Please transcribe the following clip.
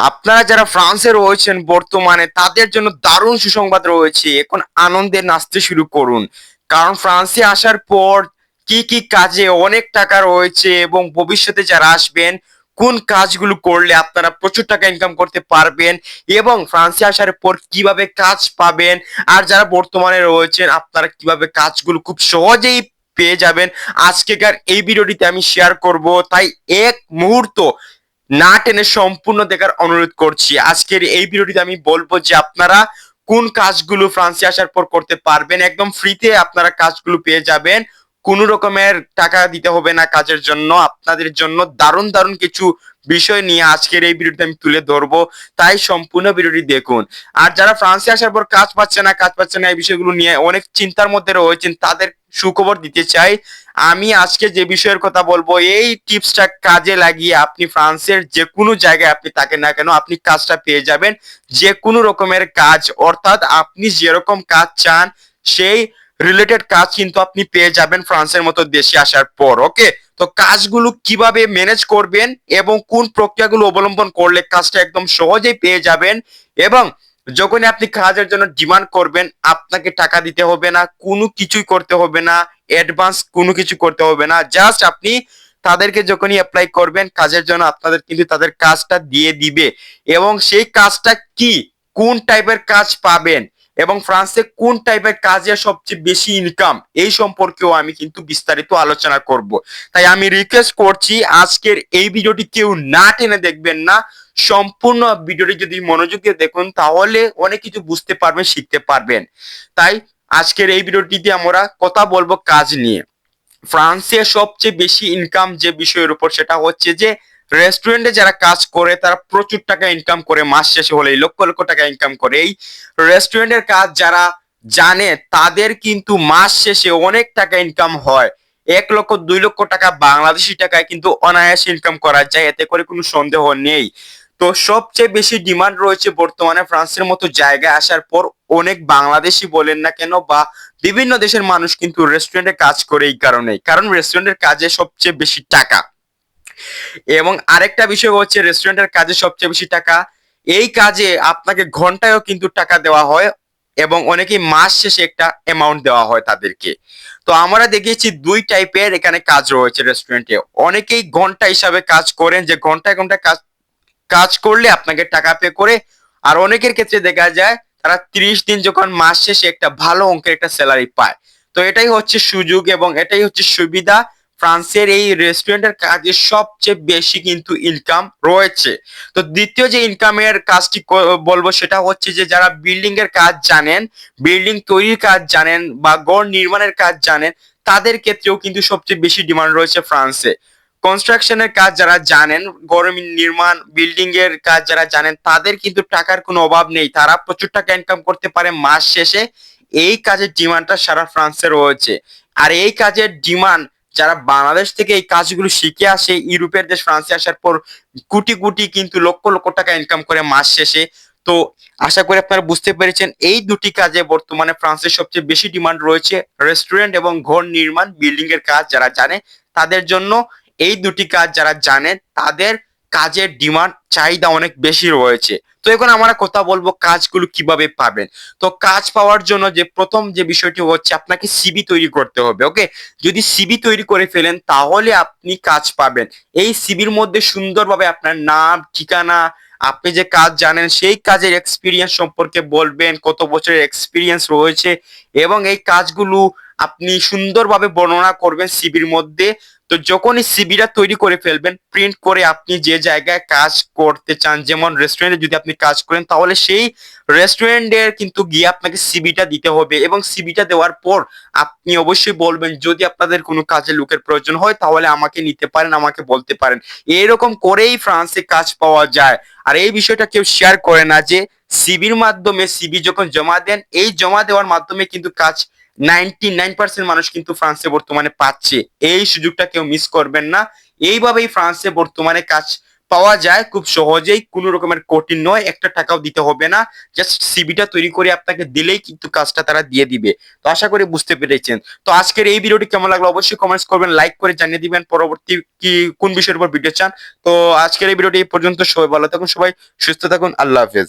আপনারা যারা ফ্রান্সে রয়েছেন বর্তমানে, তাদের জন্য দারুণ সুসংবাদ রয়েছে। এখন আনন্দে নাচতে শুরু করুন। কারণ ফ্রান্সে আসার পর কি কি কাজে অনেক টাকা রয়েছে এবং ভবিষ্যতে যারা আসবেন, কোন কাজগুলো করলে আপনারা প্রচুর টাকা ইনকাম করতে পারবেন এবং ফ্রান্সে আসার পর কীভাবে কাজ পাবেন আর যারা বর্তমানে রয়েছেন, আপনারা কীভাবে কাজগুলো খুব সহজেই পেয়ে যাবেন। আজকেকার এই ভিডিওটিতে আমি শেয়ার করব। তাই এক মুহূর্ত না টেনে সম্পূর্ণ দেখার অনুরোধ করছি। আজকের এই ভিডিওটিতে আমি বলব যে আপনারা কোন কাজগুলো ফ্রান্সে আসার পর করতে পারবেন, একদম ফ্রিতে আপনারা কাজগুলো পেয়ে যাবেন। কোনো রকমের টাকা দিতে হবে না কাজের জন্য। আপনাদের জন্য দারুণ দারুণ কিছু বিষয় নিয়ে আজকের এই ভিডিওতে আমি তুলে ধরবো। তাই সম্পূর্ণ ভিডিওটি দেখুন। আর যারা ফ্রান্সে আসার পর কাজ পাচ্ছে না, কাজ পাচ্ছে না এই বিষয়গুলো নিয়ে অনেক চিন্তার মধ্যে রয়েছেন, তাদের সুখবর দিতে চাই। আমি আজকে যে বিষয়ের কথা বলব, এই টিপসটা কাজে লাগিয়ে আপনি ফ্রান্সের যে কোনো জায়গায় আপনি থাকেন না কেন আপনি কাজটা পেয়ে যাবেন। যে কোনো রকমের কাজ, অর্থাৎ আপনি যেরকম কাজ চান, সেই রিলেটেড কাজ কিন্তু আপনি পেয়ে যাবেন ফ্রান্সের মতো দেশে আসার পর ওকে তো কাজগুলো কীভাবে ম্যানেজ করবেন এবং কোন প্রক্রিয়াগুলো অবলম্বন করলে কাজটা একদম সহজেই পেয়ে যাবেন এবং যখনই আপনি কাজের জন্য ডিমান্ড করবেন, আপনাকে টাকা দিতে হবে না, কোনো কিছুই করতে হবে না অ্যাডভান্স কোনো কিছু করতে হবে না জাস্ট আপনি তাদেরকে যখনই অ্যাপ্লাই করবেন, কাজের জন্য আপনাদের কিন্তু তাদের কাজটা দিয়ে দিবে। এবং সেই কাজটা কি? কোন টাইপের কাজ পাবেন? এবং ফ্রান্সে কোন টাইপের কাজে সবচেয়ে বেশি ইনকাম এই সম্পর্কেও আমি কিন্তু বিস্তারিত আলোচনা করব। তাই আমি রিকোয়েস্ট করছি, আজকের এই ভিডিওটি কেউ না টেনে দেখবেন না। সম্পূর্ণ ভিডিওটি যদি মনোযোগ দিয়ে দেখুন, তাহলে অনেক কিছু বুঝতে পারবেন, শিখতে পারবেন। তাই আজকের এই ভিডিওটিতে আমরা কথা বলব কাজ নিয়ে। ফ্রান্সে সবচেয়ে বেশি ইনকাম যে বিষয়ের উপর সেটা হচ্ছে যে রেস্টুরেন্টে যারা কাজ করে, তারা প্রচুর টাকা ইনকাম করে, মাস শেষে হলেই লক্ষ লক্ষ টাকা ইনকাম করে। এই রেস্টুরেন্টের কাজ যারা জানে, তাদের কিন্তু মাস শেষে অনেক টাকা ইনকাম হয়। এক লক্ষ, দুই লক্ষ টাকা বাংলাদেশি টাকায় কিন্তু অনায়াসে ইনকাম করা যায়, এতে করে কোনো সন্দেহ নেই। তো সবচেয়ে বেশি ডিমান্ড রয়েছে বর্তমানে ফ্রান্সের মতো জায়গায় আসার পর, অনেক বাংলাদেশি বলেন না কেন বা বিভিন্ন দেশের মানুষ কিন্তু রেস্টুরেন্টে কাজ করে এই কারণেই। কারণ রেস্টুরেন্টের কাজে সবচেয়ে বেশি টাকা। এবং আরেকটা বিষয় হচ্ছে রেস্টুরেন্টের কাজে সবচেয়ে বেশি টাকা। এই কাজে আপনাকে ঘন্টায়ও কিন্তু টাকা দেওয়া হয় এবং অনেকেই মাস শেষে একটা অ্যামাউন্ট দেওয়া হয় তাদেরকে। তো আমরা দেখিয়েছি দুই টাইপের এখানে কাজ রয়েছে রেস্টুরেন্টে অনেকেই ঘণ্টা হিসাবে কাজ করেন যে ঘন্টায় ঘন্টায় কাজ কাজ করলে আপনাকে টাকা পে করে। আর অনেকের ক্ষেত্রে দেখা যায় তারা ত্রিশ দিন যখন মাস শেষে একটা ভালো অঙ্কের একটা স্যালারি পায়। তো এটাই হচ্ছে সুযোগ এবং এটাই হচ্ছে সুবিধা। ফ্রান্সের এই রেস্টুরেন্টের কাজে সবচেয়ে বেশি কিন্তু ইনকাম রয়েছে। তো দ্বিতীয় যে ইনকামের কাজটি বলব সেটা হচ্ছে যে যারা বিল্ডিং এর কাজ জানেন বিল্ডিং তৈরির কাজ জানেন বা গড় নির্মাণের কাজ জানেন, তাদের ক্ষেত্রেও কিন্তু সবচেয়ে বেশি ডিমান্ড রয়েছে ফ্রান্সে। কনস্ট্রাকশনের কাজ যারা জানেন গড় নির্মাণ বিল্ডিং এর কাজ যারা জানেন, তাদের কিন্তু টাকার কোনো অভাব নেই। তারা প্রচুর টাকা ইনকাম করতে পারে মাস শেষে। এই কাজের ডিমান্ডটা সারা ফ্রান্সে রয়েছে। আর এই কাজের ডিমান্ড যারা বাংলাদেশ থেকে এই কাজগুলো শিখে আসে, ইউরোপের দেশ, ফ্রান্সে আসার পর কোটি কোটি কিন্তু লক্ষ লক্ষ টাকা ইনকাম করে মাস শেষে। তো আশা করি আপনারা বুঝতে পেরেছেন, এই দুটি কাজে বর্তমানে ফ্রান্সের সবচেয়ে বেশি ডিমান্ড রয়েছে রেস্টুরেন্ট এবং ঘর নির্মাণ বিল্ডিং এর কাজ যারা জানে, তাদের জন্য এই দুটি কাজ যারা জানেন তাদের কাজের ডিমান্ড চাহিদা অনেক বেশি রয়েছে। তো এখন আমরা কথা বলব কাজগুলো কীভাবে পাবেন। তো কাজ পাওয়ার জন্য যে প্রথম যে বিষয়টি হচ্ছে আপনাকে সিবি তৈরি করতে হবে ওকে যদি সিবি তৈরি করে ফেলেন তাহলে আপনি কাজ পাবেন। এই সিবির মধ্যে সুন্দরভাবে আপনার নাম, ঠিকানা, আপনি যে কাজ জানেন সেই কাজের এক্সপিরিয়েন্স সম্পর্কে বলবেন, কত বছরের এক্সপিরিয়েন্স রয়েছে এবং এই কাজগুলো আপনি সুন্দরভাবে বর্ণনা করবেন সিবির মধ্যে। তো যখনই সিবিটা তৈরি করে ফেলবেন প্রিন্ট করে আপনি যে জায়গায় কাজ করতে চান, যেমন রেস্টুরেন্টে যদি আপনি কাজ করেন, তাহলে সেই রেস্টুরেন্টের কিন্তু গিয়ে আপনাকে সিবিটা দিতে হবে এবং সিবিটা দেওয়ার পর আপনি অবশ্যই বলবেন, যদি আপনাদের কোনো কাজে লোকের প্রয়োজন হয়, তাহলে আমাকে নিতে পারেন, আমাকে বলতে পারেন। এরকম করেই ফ্রান্সে কাজ পাওয়া যায়। আর এই বিষয়টা কেউ শেয়ার করে না যে সিবির মাধ্যমে, সিবি যখন জমা দেন, এই জমা দেওয়ার মাধ্যমে কিন্তু কাজ নাইনটি নাইন পার্সেন্ট মানুষ কিন্তু ফ্রান্সে বর্তমানে পাচ্ছে। এই সুযোগটা কেউ মিস করবেন না। এইভাবেই ফ্রান্সে বর্তমানে কাজ পাওয়া যায় খুব সহজেই, কোনো রকমের কঠিন নয়, একটা টাকাও দিতে হবে না। জাস্ট সিবিটা তৈরি করে আপনাকে দিলেই কিন্তু কাজটা তারা দিয়ে দিবে। তো আশা করি বুঝতে পেরেছেন। তো আজকের এই ভিডিওটি কেমন লাগল অবশ্যই কমেন্টস করবেন লাইক করে জানিয়ে দিবেন। পরবর্তী কি, কোন বিষয়ের উপর ভিডিও চান? তো আজকের এই ভিডিওটি এই পর্যন্ত। সবাই ভালো থাকুন, সবাই সুস্থ থাকুন। আল্লাহ হাফেজ।